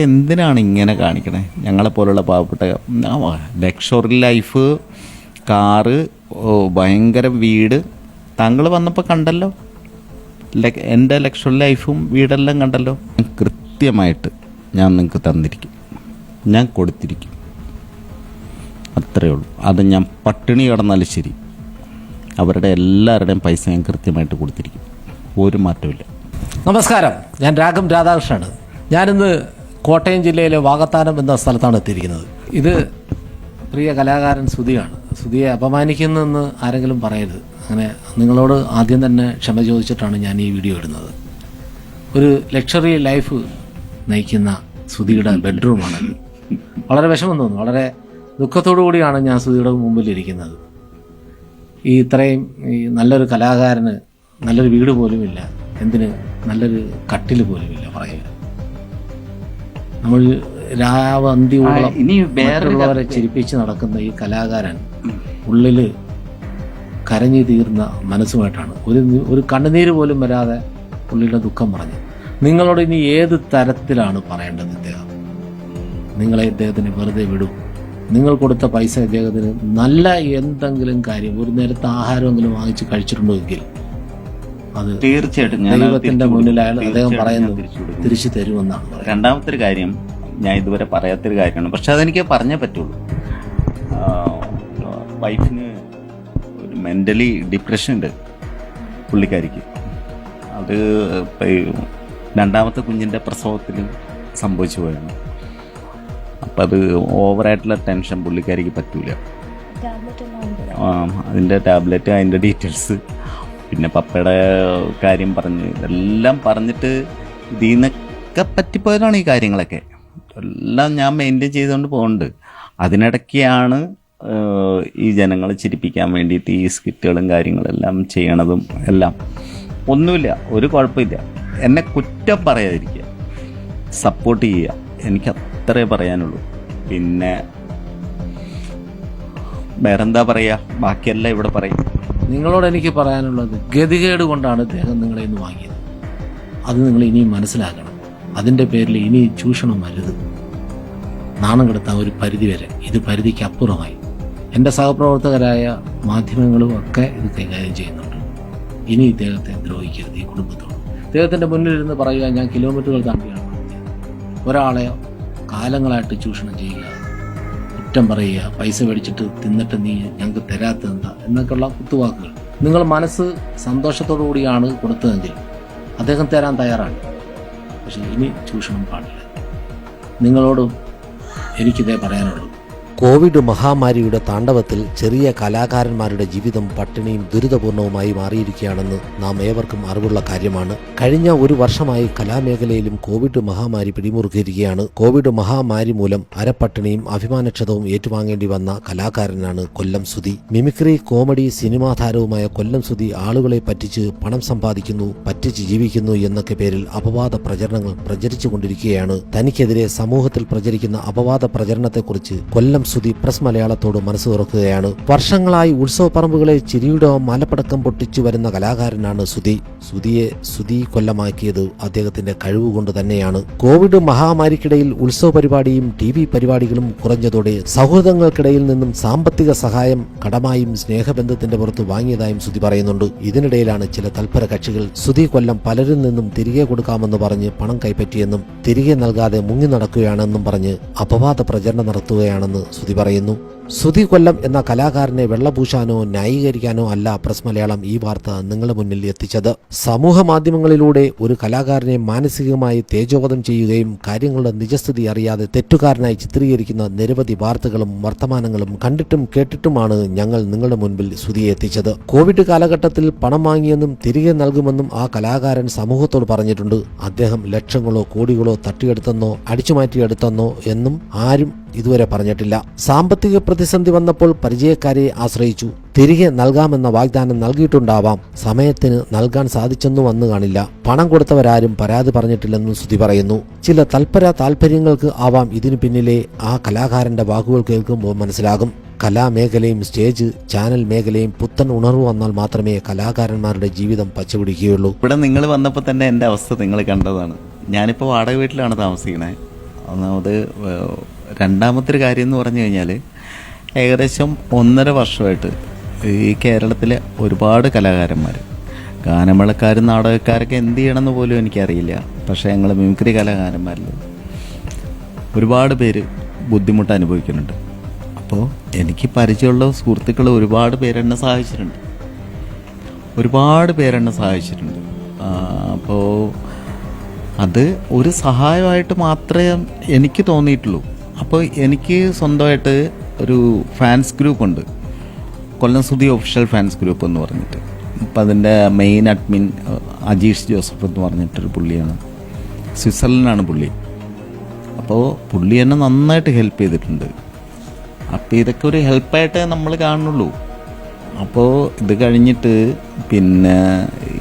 എന്തിനാണ് ഇങ്ങനെ കാണിക്കണേ? ഞങ്ങളെപ്പോലുള്ള പാവപ്പെട്ട ലക്ഷറി ലൈഫ് കാറ് ഭയങ്കര വീട്. താങ്കൾ വന്നപ്പോൾ കണ്ടല്ലോ? എന്റെ ലക്ഷറി ലൈഫും വീടെല്ലാം കണ്ടല്ലോ? കൃത്യമായിട്ട് ഞാൻ നിങ്ങൾക്ക് തന്നിരിക്കും. ഞാൻ കൊടുത്തിരിക്കും. അത്രയേ ഉള്ളൂ. അത് ഞാൻ പട്ടിണി കിടന്നാലും ശരി. അവരുടെ എല്ലാവരുടെയും പൈസ ഞാൻ കൃത്യമായിട്ട് കൊടുത്തിരിക്കും. ഒരു മാറ്റമില്ല നമസ്കാരം. ഞാൻ രാഘം രാധാകൃഷ്ണനാണ്. ഞാനിന്ന് കോട്ടയം ജില്ലയിലെ വാകത്താനം എന്ന സ്ഥലത്താണ് എത്തിയിരിക്കുന്നത്. ഇത് പ്രിയ കലാകാരൻ സുധിയാണ് സുധിയെ അപമാനിക്കുന്നെന്ന് ആരെങ്കിലും പറയരുത്. അങ്ങനെ നിങ്ങളോട് ആദ്യം തന്നെ ക്ഷമ ചോദിച്ചിട്ടാണ് ഞാൻ ഈ വീഡിയോ ഇടുന്നത്. ഒരു ലക്ഷറി ലൈഫ് നയിക്കുന്ന സുധിയുടെ ബെഡ്റൂമാണ് വളരെ വിഷമം തോന്നുന്നു. വളരെ ദുഃഖത്തോടു കൂടിയാണ് ഞാൻ സുധിയുടെ മുമ്പിൽ ഇരിക്കുന്നത് ഈ ഇത്രയും ഈ നല്ലൊരു കലാകാരന് നല്ലൊരു വീട് പോലുമില്ല. എന്തിന് നല്ലൊരു കട്ടിൽ പോലുമില്ല പറയുക. നമ്മൾ രാവന്തിയോളം ഇനി വേറെ മറ്റുള്ളവരെ ചിരിപ്പിച്ച് നടക്കുന്ന ഈ കലാകാരൻ ഉള്ളിൽ കരഞ്ഞു തീർന്ന മനസ്സുമായിട്ടാണ്. ഒരു ഒരു കണ്ണുനീര് പോലും വരാതെ ഉള്ളിലെ ദുഃഖം പറഞ്ഞു നിങ്ങളോട് ഇനി ഏത് തരത്തിലാണ് പറയേണ്ടത് ഇദ്ദേഹം? നിങ്ങളെ ഇദ്ദേഹത്തിന് വെറുതെ വിടും. നിങ്ങൾ കൊടുത്ത പൈസ ഇദ്ദേഹത്തിന് നല്ല എന്തെങ്കിലും കാര്യം ഒരു നേരത്തെ ആഹാരമെങ്കിലും വാങ്ങിച്ച് കഴിച്ചിട്ടുണ്ടോ എങ്കിൽ അത് തീർച്ചയായിട്ടും ദൈവത്തിന്റെ. അയാൾ അദ്ദേഹം പറയുന്നു തിരിച്ചു. തരുമെന്നാണ് രണ്ടാമത്തെ ഒരു കാര്യം ഞാൻ ഇതുവരെ പറയാത്തൊരു കാര്യമാണ്. പക്ഷെ അതെനിക്ക് പറഞ്ഞേ പറ്റുള്ളൂ. വൈഫിന് ഒരു മെന്റലി ഡിപ്രഷൻ ഉണ്ട് പുള്ളിക്കാരിക്ക്. അത് രണ്ടാമത്തെ കുഞ്ഞിന്റെ പ്രസവത്തിലും സംഭവിച്ചു പോയാണ് അപ്പം അത് ഓവറായിട്ടുള്ള ടെൻഷൻ പുള്ളിക്കാരിക്ക് പറ്റൂല. ആ, അതിന്റെ ടാബ്ലറ്റ് അതിന്റെ ഡീറ്റെയിൽസ് പിന്നെ പപ്പയുടെ കാര്യം പറഞ്ഞ് ഇതെല്ലാം പറഞ്ഞിട്ട് ഇതിൽ നിന്നൊക്കെ പറ്റിപ്പോയതാണ് ഈ കാര്യങ്ങളൊക്കെ. എല്ലാം ഞാൻ മെയിന്റെയിൻ ചെയ്തുകൊണ്ട് പോകുന്നുണ്ട് അതിനിടയ്ക്കാണ് ഈ ജനങ്ങളെ ചിരിപ്പിക്കാൻ വേണ്ടിയിട്ട് ഈ സ്കിറ്റുകളും കാര്യങ്ങളെല്ലാം ചെയ്യണതും എല്ലാം. ഒന്നുമില്ല ഒരു കുഴപ്പമില്ല. എന്നെ കുറ്റം പറയാതിരിക്കുക. സപ്പോർട്ട് ചെയ്യുക. എനിക്ക് അത്രേ പറയാനുള്ളൂ. പിന്നെ വേറെന്താ പറയുക ബാക്കിയെല്ലാം ഇവിടെ പറയും. നിങ്ങളോട് എനിക്ക് പറയാനുള്ളത് ഗതികേട് കൊണ്ടാണ് ദേഹം നിങ്ങളെ ഇന്ന് വാങ്ങിയത്. അത് നിങ്ങൾ ഇനിയും മനസ്സിലാക്കണം. അതിന്റെ പേരിൽ ഇനി ചൂഷണം വരുത് നാണം കെടുത്താൻ ഒരു പരിധി വരെ ഇത് പരിധിക്ക് അപ്പുറമായി. എന്റെ സഹപ്രവർത്തകരായ മാധ്യമങ്ങളും ഒക്കെ ഇത് കൈകാര്യം ചെയ്യുന്നുണ്ട്. ഇനി ഇദ്ദേഹത്തെ ദ്രോഹിക്കരുത് ഈ കുടുംബത്തോട്. ഇദ്ദേഹത്തിന്റെ മുന്നിലിരുന്ന് പറയുക ഞാൻ കിലോമീറ്ററുകൾ താണ്ടിയാണ് ഒരാളെ കാലങ്ങളായിട്ട് ചൂഷണം ചെയ്യുക കുറ്റം പറയുക പൈസ മേടിച്ചിട്ട് തിന്നിട്ട് നീ ഞങ്ങൾക്ക് തരാത്തതെന്താ എന്നൊക്കെയുള്ള കുത്തുവാക്കുകൾ. നിങ്ങൾ മനസ്സ് സന്തോഷത്തോടു കൂടിയാണ് കൊടുത്തതെങ്കിൽ അദ്ദേഹം തരാൻ തയ്യാറാണ്. പക്ഷെ ഇനി ചൂഷണം പാടില്ല. നിങ്ങളോടും എനിക്കിതേ പറയാനുള്ളൂ. കോവിഡ് മഹാമാരിയുടെ താണ്ഡവത്തിൽ ചെറിയ കലാകാരന്മാരുടെ ജീവിതം പട്ടിണിയും ദുരിതപൂർണവുമായി മാറിയിരിക്കുകയാണെന്ന് നാം ഏവർക്കും അറിവുള്ള കാര്യമാണ്. കഴിഞ്ഞ ഒരു വർഷമായി കലാമേഖലയിലും കോവിഡ് മഹാമാരി പിടിമുറുക്കിയിരിക്കുകയാണ്. കോവിഡ് മഹാമാരി മൂലം അരപ്പട്ടിണിയും അഭിമാനക്ഷതവും ഏറ്റുവാങ്ങേണ്ടി വന്ന കലാകാരനാണ് Kollam Sudhi. Mimicry comedy cinema താരവുമായ കൊല്ലം സുധി ആളുകളെ പറ്റിച്ച് പണം സമ്പാദിക്കുന്നു പറ്റിച്ച് ജീവിക്കുന്നു എന്നൊക്കെ പേരിൽ അപവാദ പ്രചരണങ്ങൾ പ്രചരിച്ചുകൊണ്ടിരിക്കുകയാണ്. തനിക്കെതിരെ സമൂഹത്തിൽ പ്രചരിക്കുന്ന അപവാദ പ്രചരണത്തെക്കുറിച്ച് കൊല്ലം സുധി പ്രസ് മലയാളത്തോട് മനസ്സ് തുറക്കുകയാണ്. വർഷങ്ങളായി ഉത്സവപ്പറമ്പുകളെ ചിരിയുടെ മലപ്പടക്കം പൊട്ടിച്ചു വരുന്ന കലാകാരനാണ് സുധി. സുധിയെ സുധി കൊല്ലമാക്കിയത് അദ്ദേഹത്തിന്റെ കഴിവുകൊണ്ട് തന്നെയാണ്. കോവിഡ് മഹാമാരിക്കിടയിൽ ഉത്സവ പരിപാടിയും ടി വി പരിപാടികളും കുറഞ്ഞതോടെ സൗഹൃദങ്ങൾക്കിടയിൽ നിന്നും സാമ്പത്തിക സഹായം കടമായും സ്നേഹബന്ധത്തിന്റെ പുറത്ത് വാങ്ങിയതായും സുധി പറയുന്നുണ്ട്. ഇതിനിടയിലാണ് ചില തൽപര കക്ഷികൾ സുധി കൊല്ലം പലരിൽ നിന്നും തിരികെ കൊടുക്കാമെന്ന് പറഞ്ഞ് പണം കൈപ്പറ്റിയെന്നും തിരികെ നൽകാതെ മുങ്ങി നടക്കുകയാണെന്നും പറഞ്ഞ് അപവാദ പ്രചരണം നടത്തുകയാണെന്ന് സുധി പറയുന്നു. സുധി കൊല്ലം എന്ന കലാകാരനെ വെള്ളപൂശാനോ ന്യായീകരിക്കാനോ അല്ല പ്രസ് മലയാളം ഈ വാർത്ത നിങ്ങളുടെ മുന്നിൽ എത്തിച്ചത്. സമൂഹ മാധ്യമങ്ങളിലൂടെ ഒരു കലാകാരനെ മാനസികമായി തേജോവധം ചെയ്യുകയും കാര്യങ്ങളുടെ നിജസ്ഥിതി അറിയാതെ തെറ്റുകാരനായി ചിത്രീകരിക്കുന്ന നിരവധി വാർത്തകളും വർത്തമാനങ്ങളും കണ്ടിട്ടും കേട്ടിട്ടുമാണ് ഞങ്ങൾ നിങ്ങളുടെ മുൻപിൽ സുധിയെ എത്തിച്ചത്. കോവിഡ് കാലഘട്ടത്തിൽ പണം വാങ്ങിയെന്നും തിരികെ നൽകുമെന്നും ആ കലാകാരൻ സമൂഹത്തോട് പറഞ്ഞിട്ടുണ്ട്. അദ്ദേഹം ലക്ഷങ്ങളോ കോടികളോ തട്ടിയെടുത്തെന്നോ അടിച്ചുമാറ്റിയെടുത്തെന്നോ എന്നും ആരും ഇതുവരെ പറഞ്ഞിട്ടില്ല. സാമ്പത്തിക പ്രതിസന്ധി വന്നപ്പോൾ പരിചയക്കാരെ ആശ്രയിച്ചു. തിരികെ നൽകാമെന്ന വാഗ്ദാനം നൽകിയിട്ടുണ്ടാവാം. സമയത്തിന് നൽകാൻ സാധിച്ചെന്നു വന്നു കാണില്ല. പണം കൊടുത്തവരാരും പരാതി പറഞ്ഞിട്ടില്ലെന്നും ശ്രുതി പറയുന്നു. ചില തൽപര താല്പര്യങ്ങൾക്ക് ആവാം ഇതിനു പിന്നിലെ ആ കലാകാരന്റെ വാക്കുകൾ കേൾക്കുമ്പോൾ മനസ്സിലാകും. കലാമേഖലയും സ്റ്റേജ് ചാനൽ മേഖലയും പുത്തൻ ഉണർവ് വന്നാൽ മാത്രമേ കലാകാരന്മാരുടെ ജീവിതം പച്ചപിടിക്കുകയുള്ളൂ. ഇവിടെ നിങ്ങൾ വന്നപ്പോൾ തന്നെ എന്റെ അവസ്ഥ നിങ്ങൾ കണ്ടതാണ്. ഞാനിപ്പോൾ വാടക വീട്ടിലാണ് താമസിക്കുന്നത് ഒന്നാമത് രണ്ടാമത്തെ ഒരു കാര്യം എന്ന് പറഞ്ഞു കഴിഞ്ഞാൽ ഏകദേശം ഒന്നര വർഷമായിട്ട് ഈ കേരളത്തിലെ ഒരുപാട് കലാകാരന്മാർ. ഗാനമേളക്കാരും നാടകക്കാരൊക്കെ എന്ത് ചെയ്യണമെന്ന് പോലും എനിക്കറിയില്ല. പക്ഷേ ഞങ്ങൾ മിമിക്രി കലാകാരന്മാരിൽ ഒരുപാട് പേര് ബുദ്ധിമുട്ട് അനുഭവിക്കുന്നുണ്ട്. അപ്പോൾ എനിക്ക് പരിചയമുള്ള സുഹൃത്തുക്കൾ ഒരുപാട് പേരെന്നെ സഹായിച്ചിട്ടുണ്ട്. ഒരുപാട് പേരെന്നെ സഹായിച്ചിട്ടുണ്ട്. അപ്പോൾ അത് ഒരു സഹായമായിട്ട് മാത്രമേ എനിക്ക് തോന്നിയിട്ടുള്ളൂ. അപ്പോൾ എനിക്ക് സ്വന്തമായിട്ട് ഒരു ഫാൻസ് ഗ്രൂപ്പ് ഉണ്ട്. Kollam Sudhi official fans group എന്ന് പറഞ്ഞിട്ട്. അപ്പം അതിന്റെ മെയിൻ അഡ്മിൻ അജീഷ് ജോസഫ് എന്ന് പറഞ്ഞിട്ടൊരു പുള്ളിയാണ്. സ്വിറ്റ്സർലൻഡാണ് പുള്ളി. അപ്പോൾ പുള്ളി എന്നെ നന്നായിട്ട് ഹെൽപ്പ് ചെയ്തിട്ടുണ്ട്. അപ്പോൾ ഇതൊക്കെ ഒരു ഹെൽപ്പായിട്ടേ നമ്മൾ കാണുള്ളൂ. അപ്പോൾ ഇത് കഴിഞ്ഞിട്ട് പിന്നെ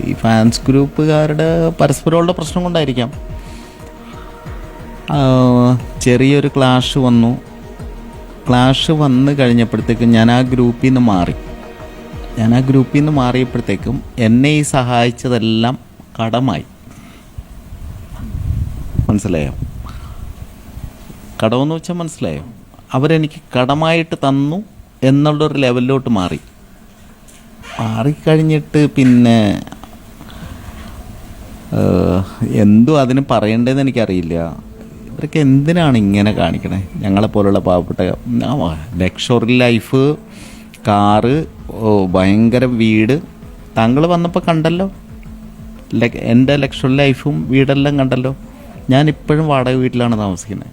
ഈ ഫാൻസ് ഗ്രൂപ്പുകാരുടെ പരസ്പരമുള്ള പ്രശ്നം കൊണ്ടായിരിക്കാം. ചെറിയൊരു ക്ലാഷ് വന്നു. ക്ലാഷ് വന്ന് കഴിഞ്ഞപ്പോഴത്തേക്കും ഞാൻ ആ ഗ്രൂപ്പിൽ നിന്ന് മാറി. ഞാൻ ആ ഗ്രൂപ്പിൽ നിന്ന് മാറിയപ്പോഴത്തേക്കും എന്നെ ഈ സഹായിച്ചതെല്ലാം കടമായി. മനസ്സിലായോ? കടമെന്ന് വെച്ചാൽ മനസ്സിലായോ? അവരെനിക്ക് കടമായിട്ട് തന്നു എന്നുള്ളൊരു ലെവലിലോട്ട് മാറി. മാറിക്കഴിഞ്ഞിട്ട് പിന്നെ എന്തോ അതിന് പറയേണ്ടതെന്ന് എനിക്കറിയില്ല. ഇവരൊക്കെ എന്തിനാണ് ഇങ്ങനെ കാണിക്കണേ? ഞങ്ങളെപ്പോലുള്ള പാവപ്പെട്ട ലക്ഷറി ലൈഫ് കാറ് ഭയങ്കര വീട്. താങ്കൾ വന്നപ്പോൾ കണ്ടല്ലോ? എന്റെ ലക്ഷറി ലൈഫും വീടെല്ലാം കണ്ടല്ലോ? ഞാൻ ഇപ്പോഴും വാടക വീട്ടിലാണ് താമസിക്കുന്നത്.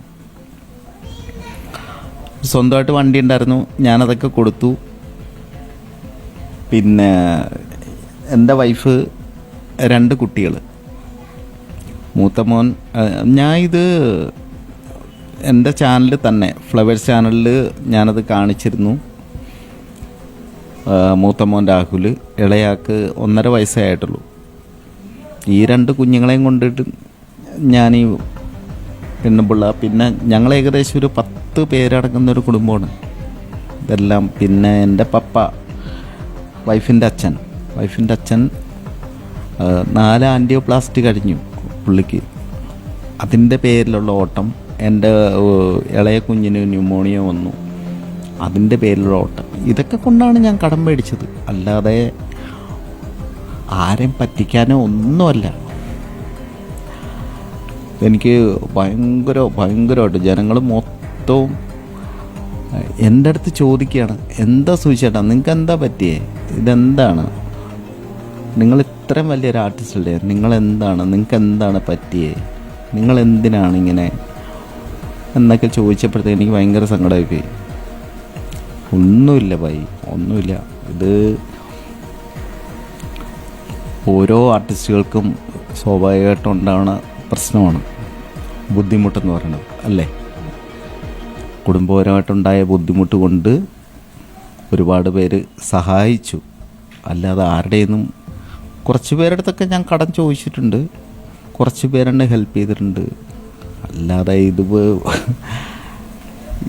സ്വന്തമായിട്ട് വണ്ടി ഉണ്ടായിരുന്നു. ഞാനതൊക്കെ കൊടുത്തു. പിന്നെ എന്റെ വൈഫ് രണ്ട് കുട്ടികൾ മൂത്ത മോൻ ഞാൻ ഇത് എന്റെ ചാനലിൽ തന്നെ ഫ്ലവേഴ്സ് ചാനലിൽ ഞാനത് കാണിച്ചിരുന്നു. മൂത്തമോൻ മൂത്ത മോൻ രാഹുൽ ഇളയാക്ക് ഒന്നര വയസ്സേ ആയിട്ടുള്ളൂ ഈ രണ്ട് കുഞ്ഞുങ്ങളെയും കൊണ്ടിട്ട് ഞാൻ ഈ പെണ്ണുപിള്ള പിന്നെ ഞങ്ങൾ ഏകദേശം ഒരു പത്ത് പേരടങ്ങുന്ന ഒരു കുടുംബമാണ്. ഇതെല്ലാം പിന്നെ എന്റെ പപ്പ വൈഫിന്റെ അച്ഛൻ. വൈഫിന്റെ അച്ഛൻ നാല് ആന്റിയോപ്ലാസ്റ്റ് കഴിഞ്ഞു. പുള്ളിക്ക്. അതിന്റെ പേരിലുള്ള ഓട്ടം എന്റെ ഇളയ കുഞ്ഞിന് ന്യൂമോണിയ വന്നു. അതിന്റെ പേരിലുള്ള ഓട്ടം. ഇതൊക്കെ കൊണ്ടാണ് ഞാൻ കടം മേടിച്ചത്. അല്ലാതെ ആരെയും പറ്റിക്കാനോ ഒന്നുമല്ല. എനിക്ക് ഭയങ്കര ഭയങ്കരമായിട്ട് ജനങ്ങൾ മൊത്തവും എന്റെ അടുത്ത് ചോദിക്കുകയാണ് എന്താ സൂചിച്ചേട്ടാ നിങ്ങൾക്ക് എന്താ പറ്റിയേ? ഇതെന്താണ്? നിങ്ങൾ ഇത്രയും വലിയൊരു ആർട്ടിസ്റ്റ് അല്ലേ നിങ്ങൾ എന്താണ് നിങ്ങൾക്ക് എന്താണ് പറ്റിയേ? നിങ്ങൾ എന്തിനാണ് ഇങ്ങനെ? എന്നൊക്കെ ചോദിച്ചപ്പോഴത്തേക്ക് എനിക്ക് ഭയങ്കര സങ്കടമായി പോയി ഒന്നുമില്ല ഭായി ഒന്നുമില്ല. ഇത് ഓരോ ആർട്ടിസ്റ്റുകൾക്കും സ്വാഭാവികമായിട്ടും ഉണ്ടാവുന്ന പ്രശ്നമാണ് ബുദ്ധിമുട്ടെന്ന് പറയുന്നത് അല്ലേ? കുടുംബപരമായിട്ടുണ്ടായ ബുദ്ധിമുട്ട് കൊണ്ട് ഒരുപാട് പേര് സഹായിച്ചു. അല്ലാതെ ആരുടെയൊന്നും കുറച്ച് പേരുടെ അടുത്തൊക്കെ ഞാൻ കടം ചോദിച്ചിട്ടുണ്ട്. കുറച്ച് പേരെന്നെ ഹെൽപ്പ് ചെയ്തിട്ടുണ്ട്. അല്ലാതെ ഇത്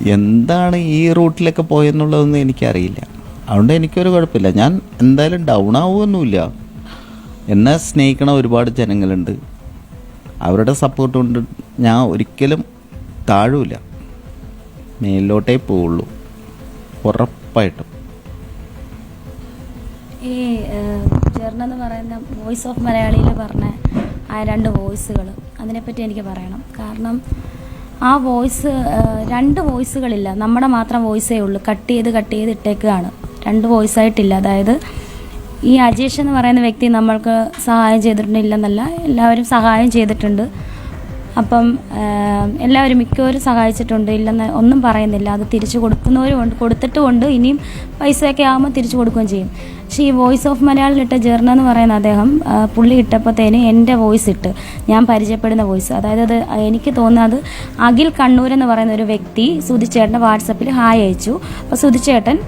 എന്താണ് ഈ റൂട്ടിലൊക്കെ പോയെന്നുള്ളതൊന്നും എനിക്കറിയില്ല. അതുകൊണ്ട് എനിക്കൊരു കുഴപ്പമില്ല. ഞാൻ എന്തായാലും ഡൗൺ ആവുമൊന്നുമില്ല എന്നെ സ്നേഹിക്കണ ഒരുപാട് ജനങ്ങളുണ്ട്. അവരുടെ സപ്പോർട്ട് കൊണ്ട് ഞാൻ ഒരിക്കലും താഴൂല. മേലോട്ടേ പോവുള്ളൂ. ഉറപ്പായിട്ടും. എന്ന് പറയുന്ന വോയിസ് ഓഫ് മലയാളിയിൽ പറഞ്ഞ ആ രണ്ട് വോയിസുകൾ അതിനെപ്പറ്റി എനിക്ക് പറയണം. കാരണം ആ വോയിസ് രണ്ട് വോയിസുകളില്ല നമ്മുടെ മാത്രം വോയിസേ ഉള്ളൂ. കട്ട് ചെയ്ത് കട്ട് ചെയ്ത് ഇട്ടേക്കുകയാണ് രണ്ട് വോയിസ് ആയിട്ടില്ല. അതായത് ഈ അജേഷ് എന്ന് പറയുന്ന വ്യക്തി നമ്മൾക്ക് സഹായം ചെയ്തിട്ടുണ്ടെന്നല്ല എല്ലാവരും സഹായം ചെയ്തിട്ടുണ്ട്. അപ്പം എല്ലാവരും മിക്കവരും സഹായിച്ചിട്ടുണ്ട്. ഇല്ലെന്ന് ഒന്നും പറയുന്നില്ല. അത് തിരിച്ചു കൊടുക്കുന്നവരും ഉണ്ട്. കൊടുത്തിട്ടുമുണ്ട്. ഇനിയും പൈസയൊക്കെ ആകുമ്പോൾ തിരിച്ചു കൊടുക്കുകയും ചെയ്യും. പക്ഷേ ഈ വോയിസ് ഓഫ് മലയാളം ഇട്ട ജേർണ എന്ന് പറയുന്ന അദ്ദേഹം പുള്ളി ഇട്ടപ്പോഴത്തേന് എന്റെ വോയിസ് ഇട്ട്. ഞാൻ പരിചയപ്പെടുന്ന വോയിസ്. അതായത് അത് എനിക്ക് തോന്നുന്നത് അഖിൽ കണ്ണൂർ എന്ന് പറയുന്ന ഒരു വ്യക്തി സുധിച്ചേട്ടന്റെ വാട്സപ്പിൽ ഹായ് അയച്ചു. അപ്പോൾ സുധിച്ചേട്ടൻ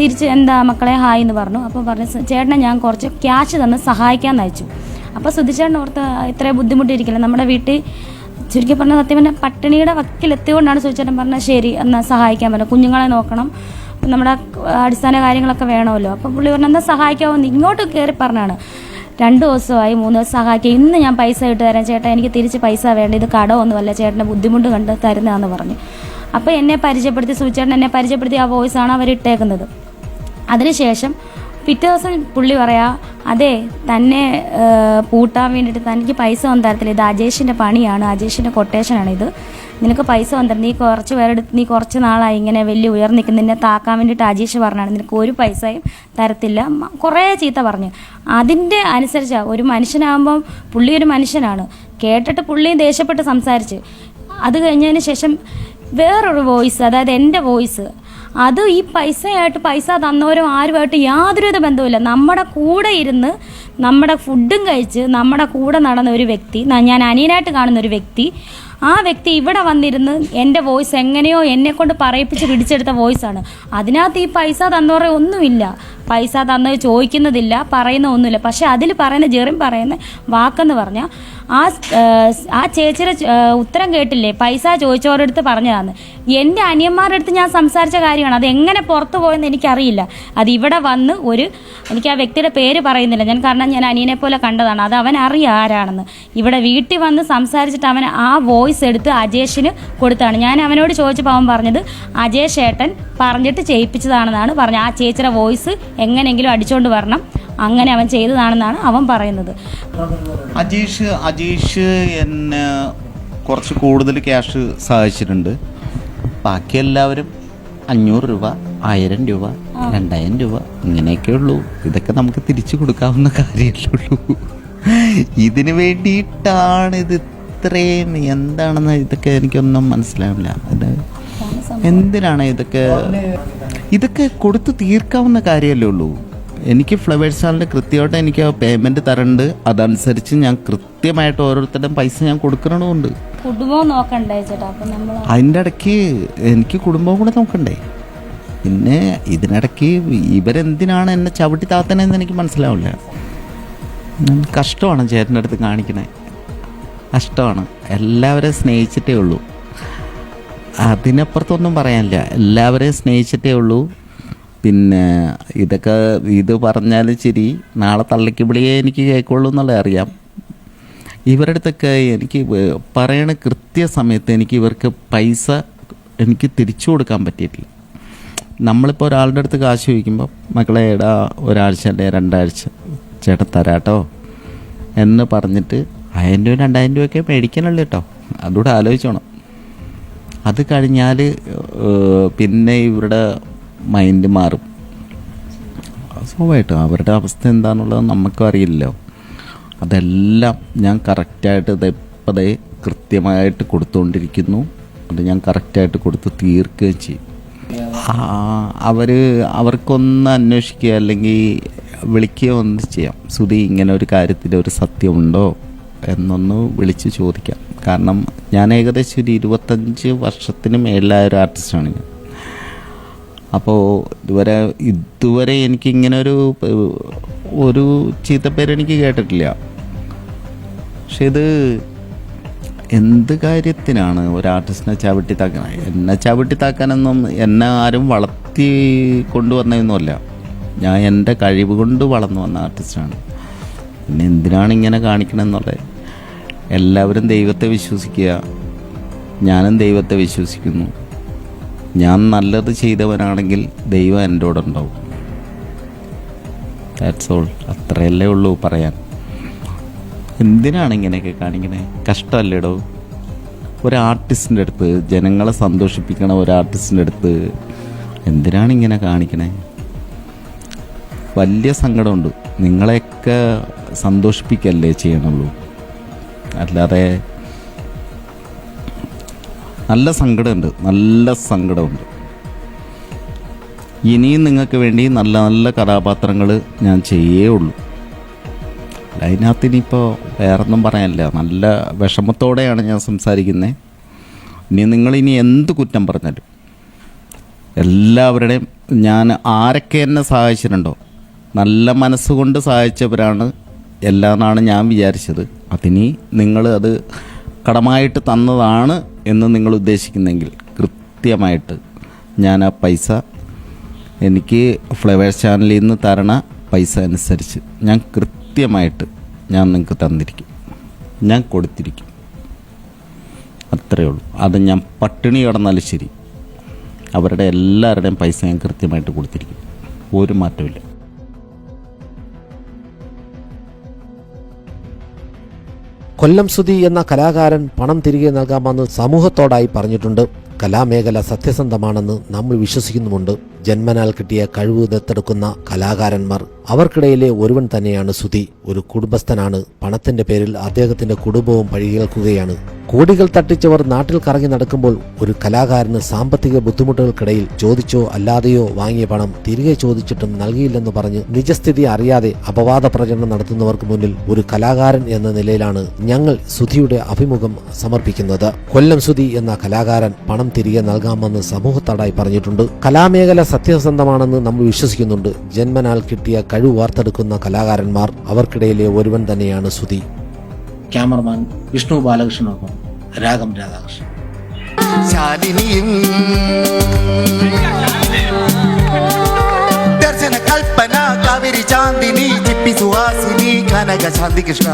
തിരിച്ച് എന്താ മക്കളെ ഹായ് എന്ന് പറഞ്ഞു. അപ്പോൾ പറഞ്ഞു ചേട്ടനെ ഞാൻ കുറച്ച് ക്യാഷ് തന്ന് സഹായിക്കാമെന്ന് അയച്ചു. അപ്പോൾ സുധിച്ചേട്ടൻ ഓർത്ത് ഇത്രയും ബുദ്ധിമുട്ടിയിരിക്കില്ല നമ്മുടെ വീട്ടിൽ ചുരുക്കി പറഞ്ഞാൽ സത്യം പറഞ്ഞാൽ പട്ടിണിയുടെ വക്കിലെത്തിയോണ്ടാണ് ചോദിച്ചേട്ടൻ പറഞ്ഞാൽ ശരി എന്നാൽ സഹായിക്കാൻ പറ്റും കുഞ്ഞുങ്ങളെ നോക്കണം. നമ്മുടെ അടിസ്ഥാന കാര്യങ്ങളൊക്കെ വേണമല്ലോ. അപ്പോൾ പുള്ളി പറഞ്ഞാൽ എന്താ സഹായിക്കാമോ എന്ന് ഇങ്ങോട്ട് കയറി പറഞ്ഞാണ്. രണ്ട് ദിവസമായി മൂന്ന് ദിവസം സഹായിക്കുക ഇന്ന് ഞാൻ പൈസ ഇട്ട് തരാം. ചേട്ടാ എനിക്ക് തിരിച്ച് പൈസ വേണ്ട. ഇത് കടമൊന്നുമല്ല ചേട്ടന്റെ ബുദ്ധിമുട്ട് കണ്ട് തരുന്നതാണെന്ന് പറഞ്ഞു. അപ്പോൾ എന്നെ പരിചയപ്പെടുത്തി സുചേട്ടൻ എന്നെ പരിചയപ്പെടുത്തി ആ വോയിസാണ് അവർ ഇട്ടേക്കുന്നത് അതിനുശേഷം പിറ്റേ ദിവസം പുള്ളി പറയാ അതെ തന്നെ പൂട്ടാൻ വേണ്ടിയിട്ട് തനിക്ക് പൈസ ഒന്നും തരത്തില്ല. ഇത് അജേഷിന്റെ പണിയാണ്. അജേഷിന്റെ കൊട്ടേഷനാണ് ഇത്. നിനക്ക് പൈസ തരും നീ കുറച്ച് പേരെടുത്ത് നീ കുറച്ച് നാളായി ഇങ്ങനെ വലിയ ഉയർന്നു നിന്നെ താക്കാൻ വേണ്ടിയിട്ട് അജീഷ് പറഞ്ഞാണ്. നിനക്ക് ഒരു പൈസയും തരത്തില്ല. കുറേ ചീത്ത പറഞ്ഞു. അതിന്റെ അനുസരിച്ചാണ് ഒരു മനുഷ്യനാകുമ്പം പുള്ളി ഒരു മനുഷ്യനാണ്. കേട്ടിട്ട് പുള്ളിയും ദേഷ്യപ്പെട്ട് സംസാരിച്ച്. അത് കഴിഞ്ഞതിന് ശേഷം വേറൊരു വോയിസ് അതായത് എന്റെ വോയിസ് അത് ഈ പൈസയായിട്ട് പൈസ തന്നവരും ആരുമായിട്ട് യാതൊരുവിധ ബന്ധവുമില്ല. നമ്മുടെ കൂടെ ഇരുന്ന് നമ്മുടെ ഫുഡും കഴിച്ച് നമ്മുടെ കൂടെ നടന്ന ഒരു വ്യക്തി ഞാൻ അനിയനായിട്ട് കാണുന്ന ഒരു വ്യക്തി ആ വ്യക്തി ഇവിടെ വന്നിരുന്ന് എന്റെ വോയിസ് എങ്ങനെയോ എന്നെ കൊണ്ട് പറയിപ്പിച്ച് പിടിച്ചെടുത്ത വോയിസാണ്. അതിനകത്ത് ഈ പൈസ തന്നോറെ ഒന്നുമില്ല. പൈസ തന്നത് ചോദിക്കുന്നതില്ല പറയുന്ന ഒന്നുമില്ല. പക്ഷെ അതിൽ പറയുന്ന ജെറിൻ പറയുന്ന വാക്കെന്ന് പറഞ്ഞാൽ ആ ആ ചേച്ചിയുടെ ഉത്തരം കേട്ടില്ലേ? പൈസ ചോദിച്ചവരുടെ അടുത്ത് പറഞ്ഞതാണ്. എന്റെ അനിയന്മാരുടെ അടുത്ത് ഞാൻ സംസാരിച്ച കാര്യമാണ്. അത് എങ്ങനെ പുറത്തു പോയെന്ന് എനിക്കറിയില്ല. അത് ഇവിടെ വന്ന് ഒരു എനിക്ക് ആ വ്യക്തിയുടെ പേര് പറയുന്നില്ല. ഞാൻ കാരണം ഞാൻ അനിയനെ പോലെ കണ്ടതാണ്. അത് അവൻ അറിയാം ആരാണെന്ന്. ഇവിടെ വീട്ടിൽ വന്ന് സംസാരിച്ചിട്ട് അവൻ ആ വോയിസ് എടുത്ത് അജേഷിന് കൊടുത്താണ്. ഞാൻ അവനോട് ചോദിച്ചപ്പോൾ അവൻ പറഞ്ഞത് അജേഷ് ഏട്ടൻ പറഞ്ഞിട്ട് ചെയ്യിപ്പിച്ചതാണെന്നാണ് പറഞ്ഞത്. ആ ചേച്ചിയുടെ വോയിസ് എങ്ങനെയെങ്കിലും അടിച്ചുകൊണ്ട് വരണം. അങ്ങനെ അവൻ ചെയ്തതാണെന്നാണ് അവൻ പറയുന്നത്. അജീഷ് അജീഷ് എന്നെ കുറച്ച് കൂടുതൽ ക്യാഷ് സഹായിച്ചിട്ടുണ്ട്. ബാക്കി എല്ലാവരും അഞ്ഞൂറ് രൂപ ആയിരം രൂപ രണ്ടായിരം രൂപ ഇങ്ങനെയൊക്കെ ഉള്ളൂ. ഇതൊക്കെ നമുക്ക് തിരിച്ചു കൊടുക്കാവുന്ന കാര്യമല്ലേ ഉള്ളൂ. ഇതിനു വേണ്ടിയിട്ടാണ് ഇത് ഇത്രയും എന്താണെന്ന് ഇതൊക്കെ എനിക്കൊന്നും മനസ്സിലാവില്ല. ഇത് എന്തിനാണ് ഇതൊക്കെ ഇതൊക്കെ കൊടുത്തു തീർക്കാവുന്ന കാര്യമല്ലേ ഉള്ളൂ? എനിക്ക് ഫ്ലവേഴ്സ് ആളിന്റെ കൃത്യമായിട്ട് എനിക്ക് പേയ്മെന്റ് തരണ്ട്. അതനുസരിച്ച് ഞാൻ കൃത്യമായിട്ട് ഓരോരുത്തരുടെയും പൈസ ഞാൻ കൊടുക്കണമുണ്ട് നോക്കണ്ടേ ചേട്ടാ? അപ്പം നമ്മൾ അതിന്റെ ഇടയ്ക്ക് എനിക്ക് കുടുംബവും കൂടെ നോക്കണ്ടേ? പിന്നെ ഇതിനിടയ്ക്ക് ഇവരെന്തിനാണ് എന്നെ ചവിട്ടി താത്തനെന്ന് എനിക്ക് മനസ്സിലാവില്ല. കഷ്ടമാണ് ചേട്ടന്റെ അടുത്ത് കാണിക്കണേ. കഷ്ടമാണ് എല്ലാവരെയും സ്നേഹിച്ചിട്ടേ ഉള്ളൂ. അതിനപ്പുറത്തൊന്നും പറയാനില്ല. എല്ലാവരെയും സ്നേഹിച്ചിട്ടേ ഉള്ളൂ. പിന്നെ ഇതൊക്കെ ഇത് പറഞ്ഞാൽ ശരി നാളെ തള്ളിക്ക് വിളിയേ എനിക്ക് കേൾക്കുള്ളൂ എന്നുള്ളത് അറിയാം. ഇവരുടെ അടുത്തൊക്കെ എനിക്ക് പറയണ കൃത്യസമയത്ത് എനിക്ക് ഇവർക്ക് പൈസ എനിക്ക് തിരിച്ചു കൊടുക്കാൻ പറ്റിയിട്ടില്ല. നമ്മളിപ്പോൾ ഒരാളുടെ അടുത്ത് കാശ് ചോദിക്കുമ്പോൾ മക്കളെ എടാ ഒരാഴ്ച അല്ലെ രണ്ടാഴ്ച? ചേട്ടൻ തരാട്ടോ. എന്ന് പറഞ്ഞിട്ട് ആയിരം രൂപ രണ്ടായിരം രൂപയൊക്കെ മേടിക്കാനുള്ളൂ കേട്ടോ. അതുകൂടെ ആലോചിച്ചോണം. അത് കഴിഞ്ഞാൽ പിന്നെ ഇവരുടെ മൈൻഡ് മാറും. സ്വാഭാവികമായിട്ടും അവരുടെ അവസ്ഥ എന്താണെന്നുള്ളത് നമുക്കും അറിയില്ലല്ലോ. അതെല്ലാം ഞാൻ കറക്റ്റായിട്ട് ഇതേ കൃത്യമായിട്ട് കൊടുത്തുകൊണ്ടിരിക്കുന്നു അത് ഞാൻ കറക്റ്റായിട്ട് കൊടുത്ത് തീർക്കുകയും ചെയ്യും. അവർ അവർക്കൊന്ന് അന്വേഷിക്കുക അല്ലെങ്കിൽ വിളിക്കുകയോ ഒന്ന് ചെയ്യാം. സുധി ഇങ്ങനെ ഒരു കാര്യത്തിൽ ഒരു സത്യമുണ്ടോ? എന്നൊന്ന് വിളിച്ച് ചോദിക്കാം. കാരണം ഞാൻ ഏകദേശം ഒരു ഇരുപത്തഞ്ച് വർഷത്തിന് മേളിലായ ഒരു ആർട്ടിസ്റ്റാണ് ഞാൻ. അപ്പോൾ ഇതുവരെ ഇതുവരെ എനിക്ക് ഇങ്ങനെ ഒരു ഒരു ചീത്തപ്പേര് എനിക്ക് കേട്ടിട്ടില്ല. പക്ഷെ ഇത് എന്ത് കാര്യത്തിനാണ് ഒരു ആർട്ടിസ്റ്റിനെ ചവിട്ടി താക്കാൻ എന്നെ ചവിട്ടി താക്കാനൊന്നും എന്നെ ആരും വളർത്തി കൊണ്ടുവന്നതൊന്നുമല്ല ഞാൻ എന്റെ കഴിവ് കൊണ്ട് വളർന്നു വന്ന ആർട്ടിസ്റ്റാണ്. പിന്നെ എന്തിനാണ് ഇങ്ങനെ കാണിക്കണമെന്നുള്ളത് എല്ലാവരും ദൈവത്തെ വിശ്വസിക്കുക. ഞാനും ദൈവത്തെ വിശ്വസിക്കുന്നു. ഞാൻ നല്ലത് ചെയ്തവനാണെങ്കിൽ ദൈവം എന്റെ കൂടെ ഉണ്ടാവും. ദാറ്റ്സ് ഓൾ അത്രയല്ലേ ഉള്ളൂ പറയാൻ. എന്തിനാണ് ഇങ്ങനെയൊക്കെ കാണിക്കണേ കഷ്ടമല്ലേടോ? ഒരു ആർട്ടിസ്റ്റിന്റെ അടുത്ത് ജനങ്ങളെ സന്തോഷിപ്പിക്കണ ഒരു ആർട്ടിസ്റ്റിന്റെ അടുത്ത് എന്തിനാണ് ഇങ്ങനെ കാണിക്കണേ? വലിയ സങ്കടമുണ്ട്. നിങ്ങളെയൊക്കെ സന്തോഷിപ്പിക്കല്ലേ ചെയ്യണുള്ളൂ? അല്ലാതെ നല്ല സങ്കടമുണ്ട് നല്ല സങ്കടമുണ്ട്. ഇനിയും നിങ്ങൾക്ക് വേണ്ടി നല്ല നല്ല കഥാപാത്രങ്ങൾ ഞാൻ ചെയ്യേ ഉള്ളൂ. അതിനകത്ത് ഇനിയിപ്പോൾ വേറൊന്നും പറയാനില്ല. നല്ല വിഷമത്തോടെയാണ് ഞാൻ സംസാരിക്കുന്നത് ഇനി നിങ്ങളിനി എന്ത് കുറ്റം പറഞ്ഞാലും എല്ലാവരുടെയും ഞാൻ ആരൊക്കെ എന്നെ സഹായിച്ചിട്ടുണ്ടോ? നല്ല മനസ്സുകൊണ്ട് സഹായിച്ചവരാണ് എല്ലാന്നാണ് ഞാൻ വിചാരിച്ചത്. അതിനി നിങ്ങൾ അത് കടമായിട്ട് തന്നതാണ് എന്ന് നിങ്ങൾ ഉദ്ദേശിക്കുന്നെങ്കിൽ കൃത്യമായിട്ട് ഞാൻ ആ പൈസ എനിക്ക് ഫ്ലവേഴ്സ് ചാനലിൽ നിന്ന് തരണ പൈസ അനുസരിച്ച് ഞാൻ കൃത്യമായിട്ട് ഞാൻ നിങ്ങൾക്ക് തന്നിരിക്കും. ഞാൻ കൊടുത്തിരിക്കും. അത്രയേ ഉള്ളൂ. അത് ഞാൻ പട്ടിണി കിടന്നാലും ശരി. അവരുടെ എല്ലാവരുടെയും പൈസ ഞാൻ കൃത്യമായിട്ട് കൊടുത്തിരിക്കും. ഒരു മാറ്റമില്ല കൊല്ലം സുധി എന്ന കലാകാരൻ പണം തിരികെ നൽകാമെന്ന് സമൂഹത്തോടായി പറഞ്ഞിട്ടുണ്ട്. കലാമേഖല സത്യസന്ധമാണെന്ന് നമ്മൾ വിശ്വസിക്കുന്നുമുണ്ട്. ജന്മനാൽ കിട്ടിയ കഴിവ് ദത്തെടുക്കുന്ന കലാകാരന്മാർ അവർക്കിടയിലെ ഒരുവൻ തന്നെയാണ് സുധി. ഒരു കുടുംബസ്ഥനാണ്. പണത്തിന്റെ പേരിൽ അദ്ദേഹത്തിന്റെ കുടുംബവും പഴികേൽക്കുകയാണ്. കോടികൾ തട്ടിച്ചവർ നാട്ടിൽ കറങ്ങി നടക്കുമ്പോൾ ഒരു കലാകാരന് സാമ്പത്തിക ബുദ്ധിമുട്ടുകൾക്കിടയിൽ ചോദിച്ചോ അല്ലാതെയോ വാങ്ങിയ പണം തിരികെ ചോദിച്ചിട്ടും നൽകിയില്ലെന്ന് പറഞ്ഞ് നിജസ്ഥിതി അറിയാതെ അപവാദ പ്രചരണം നടത്തുന്നവർക്ക് മുന്നിൽ ഒരു കലാകാരൻ എന്ന നിലയിലാണ് ഞങ്ങൾ സുധിയുടെ അഭിമുഖം സമർപ്പിക്കുന്നത്. കൊല്ലം സുധി എന്ന കലാകാരൻ പണം തിരികെ നൽകാമെന്ന് സമൂഹത്തോടായി പറഞ്ഞിട്ടുണ്ട്. കലാമേഖല സത്യസന്ധമാണെന്ന് നമ്മൾ വിശ്വസിക്കുന്നുണ്ട്. ജന്മനാൽ കിട്ടിയ കഴിവ് വാർത്തെടുക്കുന്ന കലാകാരന്മാർ അവർക്കിടയിലെ ഒരുവൻ തന്നെയാണ് സുധി ക്യാമറമാൻ വിഷ്ണു ബാലകൃഷ്ണനൊപ്പം രാഗം രാധാകൃഷ്ണൻ. ശാലിനിയും ദർശന കൽപ്പന കാവേരി ചാന്ദിനി ചിപ്പി സുഹാസിനി കനക ശാന്തി കൃഷ്ണ.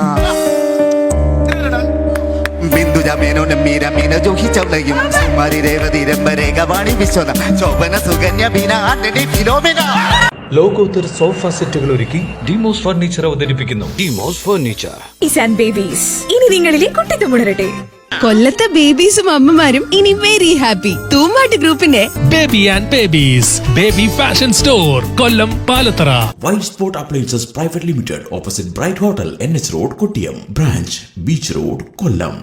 ബിന്ദുജ മേനോനും മീര മീന ജോഹി ചൗളയും സുമാരി രേവതി രംഭരേഖവാണി വിശ്വന ശോഭന സുകന്യ ബീന ആന്റണി ഫിലോമിന. ലോകോത്തര സോഫ സെറ്റുകൾ ഒരുക്കി ഡിമോസ് ഫർണിച്ചർ അവതരിപ്പിക്കുന്നു. ഡിമോസ് ഫർണിച്ചർ. ഇസാൻ ബേബീസ് ഇനി നിങ്ങളിലെ കുട്ടിത്തമുണരട്ടെ കൊല്ലത്തെ ബേബീസും അമ്മമാരും ഇനി വെരി ഹാപ്പി തൂമ്പാട്ട് ഗ്രൂപ്പിന്റെ baby and babies baby fashion store Kollam Palathara. White spot appliances private limited opposite bright hotel N H road Kottiyam branch beach road Kollam.